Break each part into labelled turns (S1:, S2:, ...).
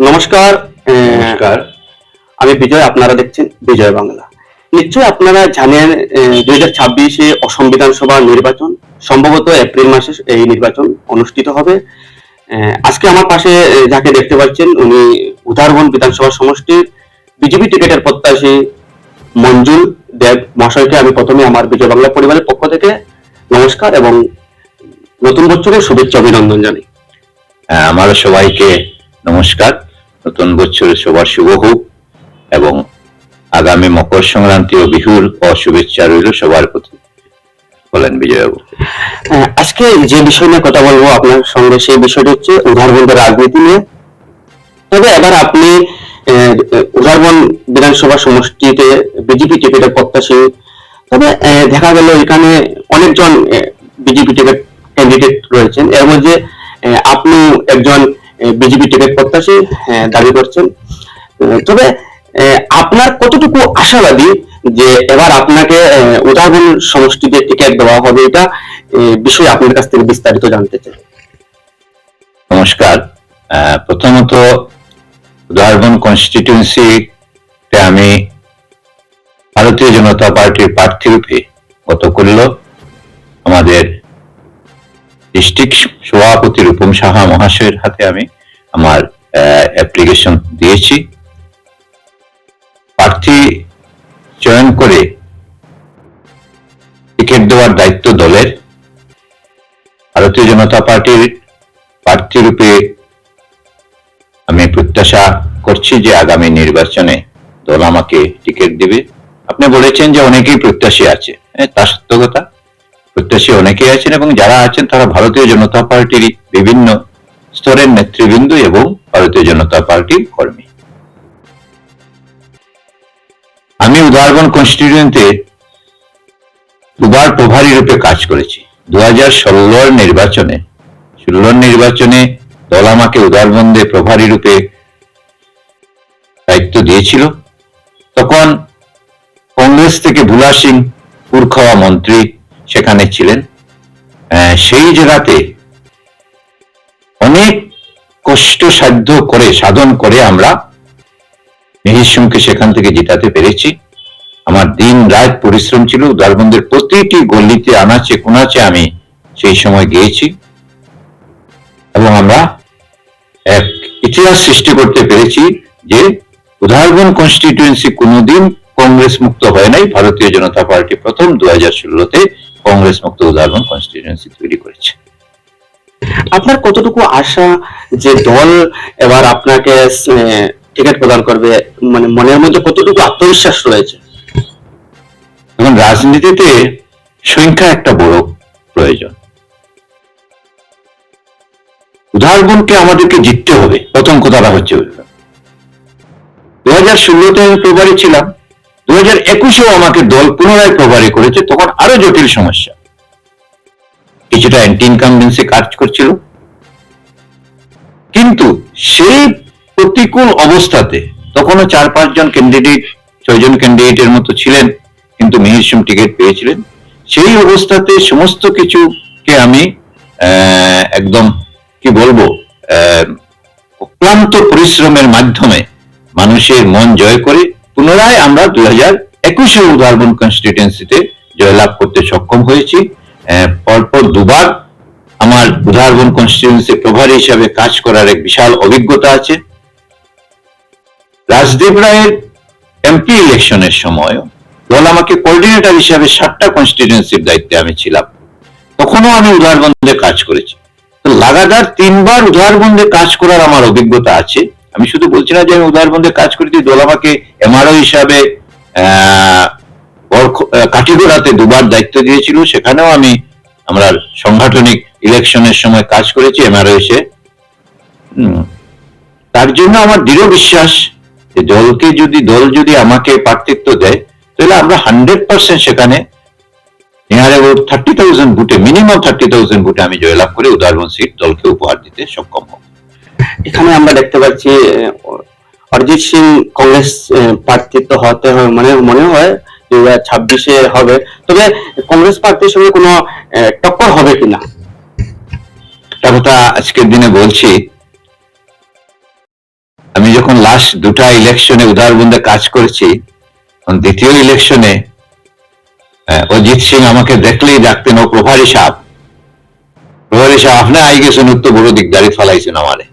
S1: নমস্কার
S2: নমস্কার।
S1: আমি বিজয় আপনারা দেখছেন বিজয় বাংলা। নিশ্চয়ই আপনারা জানেন দুই হাজার ছাব্বিশে অসম বিধানসভা নির্বাচন সম্ভবত এপ্রিল মাসে এই নির্বাচন অনুষ্ঠিত হবে। আজকে আমার পাশে যাকে দেখতে পাচ্ছেন উনি উদারবন বিধানসভা সমষ্টির বিজেপি টিকিটের প্রত্যাশী মঞ্জুল দেব মহাশয়কে আমি প্রথমে আমার বিজয় বাংলা পরিবারের পক্ষ থেকে নমস্কার এবং নতুন বছরের শুভেচ্ছা অভিনন্দন জানাই।
S2: আহ, আমারও সবাইকে নমস্কার। নতুন বছরের সবার শুভ হোক এবং আগামী মকর সংক্রান্তি ও বিহুর অশুভেচ্ছা রইল সবার প্রতি। বলেন বিজয়বাবু।
S1: হ্যাঁ, আজকে যে বিষয় নিয়ে কথা বলব আপনার সঙ্গে সেই হচ্ছে রাজনীতি নিয়ে। তবে এবার আপনি উদারবন বিধানসভা সমষ্টিতে বিজেপি টিকিটের প্রত্যাশী। তবে দেখা গেল এখানে অনেকজন বিজেপি টিকিট ক্যান্ডিডেট রয়েছেন। এর মধ্যে আপনি একজন বিজেপি টিকিট প্রত্যাশী দাবি করছেন। তবে আপনার কতটুকু আশাবাদী যে এবার আপনাকে উদাহরণ সমষ্টিতে টিকিট দেওয়া হবে? এটা বিষয়ে আপনার কাছ থেকে বিস্তারিত জানতে চাই।
S2: নমস্কার। প্রথমত, উদাহরণ কনস্টিটিউয়েন্সিতে আমি ভারতীয় জনতা পার্টির প্রার্থী রূপে গত করল। আমাদের ডিস্ট্রিক্ট সভাপতি রূপম সাহা মহাশয়ের হাতে আমি আমার অ্যাপ্লিকেশন দিয়েছি। প্রার্থী চয়ন করে টিকিট দেওয়ার দায়িত্ব দলের। ভারতীয় জনতা পার্টির প্রার্থী রূপে আমি প্রত্যাশা করছি যে আগামী নির্বাচনে দল আমাকে টিকিট দেবে। আপনি বলেছেন যে অনেকেই প্রত্যাশী আছে। হ্যাঁ, তা সত্য কথা। প্রত্যাশী অনেকেই আছেন এবং যারা আছেন তারা ভারতীয় জনতা পার্টির বিভিন্ন স্তরের নেতৃবৃন্দ এবং ভারতীয় জনতা পার্টির কর্মী। আমি উদারবন কনস্টিটিউয়েন্টে দুবার প্রভারী রূপে কাজ করেছি। দু হাজার ষোলোর নির্বাচনে ষোলোর নির্বাচনে দল আমাকে উদারবন্দে প্রভারী রূপে দায়িত্ব দিয়েছিল। তখন কংগ্রেস থেকে ভুলা সিং, পুরখাওয়া মন্ত্রী সেখানে ছিলেন। সেই অনেক কষ্টসাধ্য করে, সাধন করে আমরা মিহির সেখান থেকে জেতাতে পেরেছি। আমার দিন রাত পরিশ্রম ছিল, উদারবন্দের প্রতিটি গল্লিতে আনাচে কোনাচে আমি সেই সময় গিয়েছি। এবং আমরা এক ইতিহাস সৃষ্টি করতে পেরেছি যে উদারবন কনস্টিটিউয়েন্সি কোনোদিন কংগ্রেস মুক্ত হয় নাই। ভারতীয় জনতা পার্টি প্রথম দু হাজার ষোলোতে কংগ্রেস মুক্ত উদারবন কনস্টিটিউয়েন্সি তৈরি করেছে।
S1: আপনার কতটুকু আশা যে দল এবার আপনাকে টিকিট প্রদান করবে মানে মনের মধ্যে কতটুকু আত্মবিশ্বাস রয়েছে?
S2: এখন রাজনীতিতে সংখ্যা একটা বড় প্রয়োজন। উদাহরণকে আমাদেরকে জিততে হবে, প্রথম কথাটা হচ্ছে দু হাজার ষোলোতে আমি প্রভারী ছিলাম দু হাজার একুশেও আমাকে দল পুনরায় প্রভারী করেছে, তখন আরও জটিল সমস্যা। কিছুটা অ্যান্টি ইনকামবেন্সি কাজ করছিল সেই প্রতিকূল অবস্থাতে তখনও চার পাঁচজন ক্যান্ডিডেট ছয়জন ক্যান্ডিডেটের মতো ছিলেন, কিন্তু মিহির সিং টিকিট পেয়েছিলেন। সেই অবস্থাতে সমস্ত কিছুকে আমি একদম কি বলব অক্লান্ত পরিশ্রমের মাধ্যমে মানুষের মন জয় করে পুনরায় আমরা দুই হাজার একুশে উদাহরণ কনস্টিটিউয়েন্সিতে জয়লাভ করতে সক্ষম হয়েছি। পরপর দুবার আমার উদাহরণ কনস্টিটিউয়েন্সি প্রভারী হিসাবে কাজ করার এক বিশাল অভিজ্ঞতা আছে। রাজদেব রায়ের এমপি ইলেকশনের সময় দল আমাকে কোঅর্ডিনেটর হিসাবে সাতটা কনস্টিটিউয়েন্সির দায়িত্বে আমি ছিলাম। তখনও আমি উদারবন্দে কাজ করেছি। লাগাতার তিনবার উদারবন্দে কাজ করার আমার অভিজ্ঞতা আছে। আমি শুধু বলছি না যে আমি উদারবন্দে কাজ করেছি, দল আমাকে এমআরও হিসাবে কাঠিগোড়াতে দুবার দায়িত্ব দিয়েছিল। সেখানেও আমি আমরা সাংগঠনিক ইলেকশনের সময় কাজ করেছি এমআরও এসে। তার জন্য আমার দৃঢ় বিশ্বাস যে দলকে যদি, দল যদি আমাকে প্রার্থিত্ব দেয়, তাহলে আমরা হান্ড্রেড পার্সেন্ট সেখানে নিয়ার অ্যাবাউট থার্টি থাউজেন্ড বুটে মিনিমাম থার্টি থাউজেন্ড বুটে আমি জয়লাভ করে উদাহরণ সিট দলকে উপহার দিতে সক্ষম হব।
S1: এখানে আমরা দেখতে পাচ্ছি অরিজিৎ সিং কংগ্রেস প্রার্থিত্ব হতে হয় মানে মনে হয় দুই হাজার ছাব্বিশে হবে। তবে কংগ্রেস প্রার্থীর সঙ্গে কোনো টক্কর হবে কিনা?
S2: একটা কথা আজকের দিনে বলছি। আমি যখন লাস্ট দুটা ইলেকশনে উদারবন্দে কাজ করেছি দ্বিতীয় ইলেকশনে অজিত সিং আমাকে দেখলেই ডাকতেন ও প্রভারী সাহেব প্রভারী সাহেব আপনি আই গেছেন উত্তর বড় দিকদারি ফলাইছেন আমারে।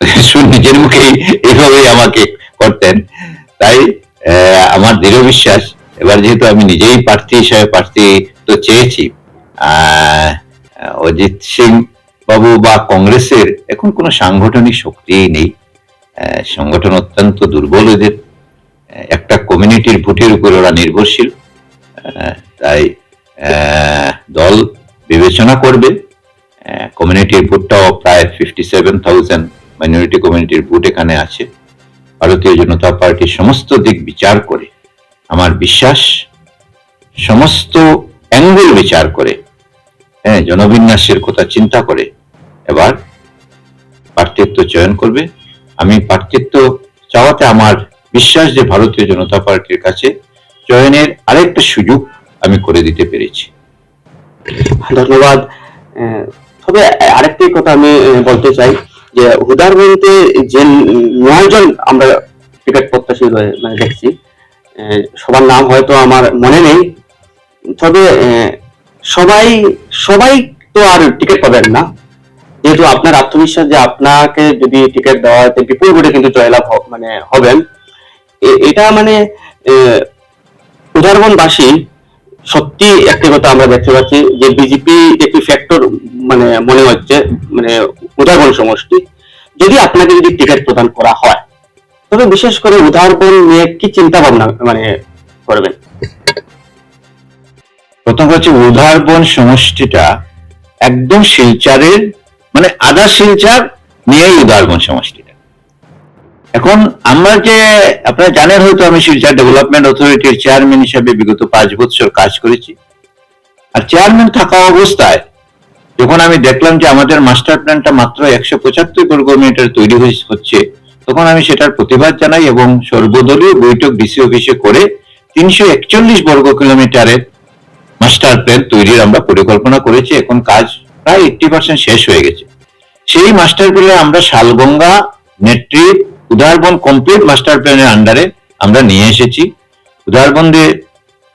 S2: শুন নিজের মুখেই এইভাবেই আমাকে করতেন। তাই আমার দৃঢ় বিশ্বাস এবার যেহেতু আমি নিজেই প্রার্থী হিসাবে প্রার্থী তো চেয়েছি আহ, অজিত সিং বাবু বা কংগ্রেসের এখন কোনো সাংগঠনিক শক্তিই নেই। সংগঠন অত্যন্ত দুর্বল এদের একটা কমিউনিটির ভোটের উপর ওরা নির্ভরশীল। তাই দল বিবেচনা করবে। কমিউনিটির ভোটটাও প্রায় ফিফটি সেভেন থাউজেন্ড মাইনরিটি কমিউনিটির ভোট এখানে আছে। ভারতীয় জনতা পার্টির সমস্ত দিক বিচার করে। আমার বিশ্বাস, সমস্ত অ্যাঙ্গেল বিচার করে। হ্যাঁ জনবিন্যাসের কথা চিন্তা করে। এবার প্রার্থিত্ব চয়ন করবে। আমি প্রার্থিত্ব চাওয়াতে আমার বিশ্বাস যে ভারতীয় জনতা পার্টির কাছে চয়নের আরেকটা সুযোগ আমি করে দিতে পেরেছি।
S1: ধন্যবাদ। তবে আরেকটি কথা আমি বলতে চাই যে উদারবন্দে যে নয়জন আমরা টিকিট প্রত্যাশী মানে দেখছি সবার নাম হয়তো আমার মনে নেই। তবে সবাই সবাই তো আর টিকিট পাবেন না। যেহেতু আপনার আত্মবিশ্বাস যে আপনাকে যদি টিকিট দেওয়া হয় বিপুল ভোটে কিন্তু জয়লাভ মানে হবেন। এটা মানে উদারবনবাসী সত্যি একটি কথা আমরা দেখতে পাচ্ছি যে বিজেপি একটি ফ্যাক্টর মানে মনে হচ্ছে মানে উদারবন সমষ্টি, যদি আপনাকে যদি টিকিট প্রদান করা হয়, তবে বিশেষ করে উদারবন নিয়ে কি চিন্তা ভাবনা মানে করবেন?
S2: হচ্ছে উদারবন সমষ্টিটা একদম শিলচারের মানে আধা শিলচার নিয়েই উদারবন সমষ্টিটা। এখন আমরা যে, আপনারা জানেন হয়তো আমি শিলচার ডেভেলপমেন্ট অথরিটির চেয়ারম্যান হিসেবে বিগত পাঁচ বছর কাজ করেছি। আর চেয়ারম্যান থাকা অবস্থায় যখন আমি দেখলাম যে আমাদের মাস্টার প্ল্যানটা মাত্র একশো পঁচাত্তর বর্গ মিটার তৈরি হচ্ছে, তখন আমি সেটার প্রতিবাদ জানাই এবং সর্বদলীয় বৈঠক ডিসি অফিসে করে তিনশো একচল্লিশ বর্গ কিলোমিটারের মাস্টার প্ল্যান তৈরির আমরা পরিকল্পনা করেছি, এখন কাজ প্রায় এইটটি পার্সেন্ট শেষ হয়ে গেছে। সেই মাস্টার প্ল্যানে আমরা শালগঙ্গা, নেত্রী, উদারবন কমপ্লিট মাস্টার প্ল্যানের আন্ডারে আমরা নিয়ে এসেছি। উদারবন্দে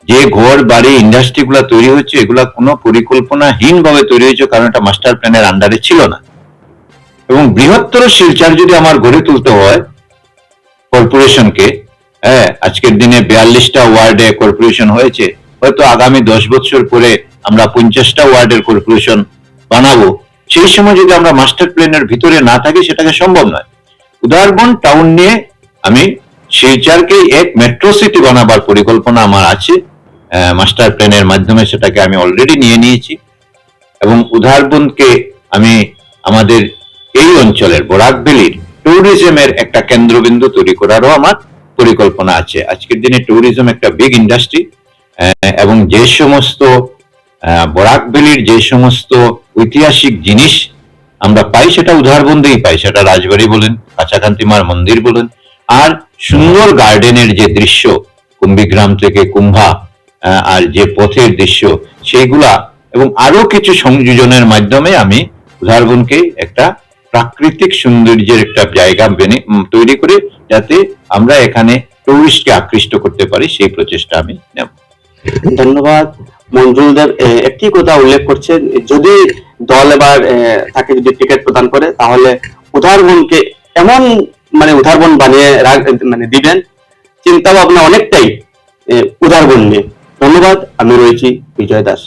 S2: যে ঘর, বাড়ি ইন্ডাস্ট্রি গুলা তৈরি হচ্ছে এগুলা কোনো পরিকল্পনাহীন ভাবে তৈরি হয়েছে, কারণ এটা মাস্টার প্ল্যানের আন্ডারে ছিল না। এবং বৃহত্তর শিলচার যদি আমার গড়ে তুলতে হয় কর্পোরেশনকে হ্যাঁ আজকের দিনে বিয়াল্লিশটা ওয়ার্ডে কর্পোরেশন হয়েছে হয়তো আগামী দশ বছর পরে আমরা পঞ্চাশটা ওয়ার্ডের কর্পোরেশন বানাবো। সেই সময় যদি আমরা মাস্টার প্ল্যানের ভিতরে না থাকি, সেটাকে সম্ভব নয়। উদারবন টাউন নিয়ে আমি শিলচারকে এক মেট্রো সিটি বানাবার পরিকল্পনা আমার আছে। মাস্টার প্ল্যানের মাধ্যমে সেটাকে আমি অলরেডি নিয়ে নিয়েছি। এবং উদারবনকে আমি আমাদের এই অঞ্চলের বরাক ভ্যালির ট্যুরিজমের একটা কেন্দ্রবিন্দু তৈরি করারও আমার পরিকল্পনা আছে। আজকের দিনে ট্যুরিজম একটা বিগ ইন্ডাস্ট্রি এবং যে সমস্ত আহ, বরাক ভ্যালির যে সমস্ত ঐতিহাসিক জিনিস আমরা পাই সেটা উদাহরবন্দেই পাই। সেটা রাজবাড়ি বলেন কাঁচাকান্তিমার মন্দির বলেন আর সুন্দর গার্ডেনের যে দৃশ্য কুম্ভিগ্রাম থেকে কুম্ভা আর যে পথের দৃশ্য সেইগুলা এবং আরও কিছু সংযোজনের মাধ্যমে আমি উদাহরণকে একটা প্রাকৃতিক সৌন্দর্যের একটা জায়গা তৈরি করে যাতে আমরা এখানে টুরিস্টকে আকৃষ্ট করতে পারি সেই প্রচেষ্টা আমি নেব।
S1: ধন্যবাদ। মঞ্জুল একটি কথা উল্লেখ করছেন, যদি দল এবার তাকে যদি টিকিট প্রদান করে, তাহলে উদারবনকে এমন মানে উদারবন বানিয়ে মানে দিবেন চিন্তা ভাবনা অনেকটাই উদারবন নিয়ে ধন্যবাদ, আমি রয়েছি বিজয় দাস।